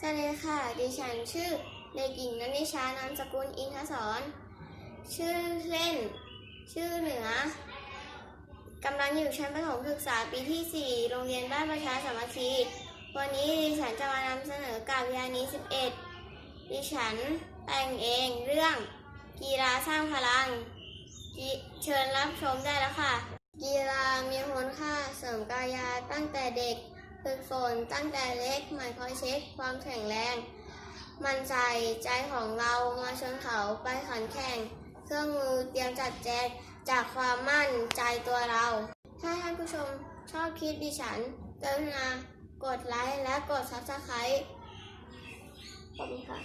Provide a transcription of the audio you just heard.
สวัสดีค่ะ ดิฉันชื่อเล็กอิงนันทิชานามสกุลอินทศร ชื่อเล่น ชื่อเหนือกำลังอยู่ชั้นประถมศึกษาปีที่ 4 โรงเรียนบ้านประชาสามัคคี วันนี้ดิฉันจะมานำเสนอกาบยานี11 ดิฉันแต่งเองเรื่องกีฬาสร้างพลัง เชิญรับชมได้แล้วค่ะ กีฬามีคุณค่าเสริมกายาตั้งแต่เด็ก ฝึกฝนตั้งแต่เล็กหมันคอยเช็คความแข็งแรง มันใส่ใจของเรามาชนเขาไปขันแข่ง เครื่องมือเตรียมจัดแจงจากความมั่นใจตัวเรา ถ้าท่านผู้ชมชอบคลิปดิฉันกรุณากดไลค์และกดซับสไครต์ขอบคุณค่ะ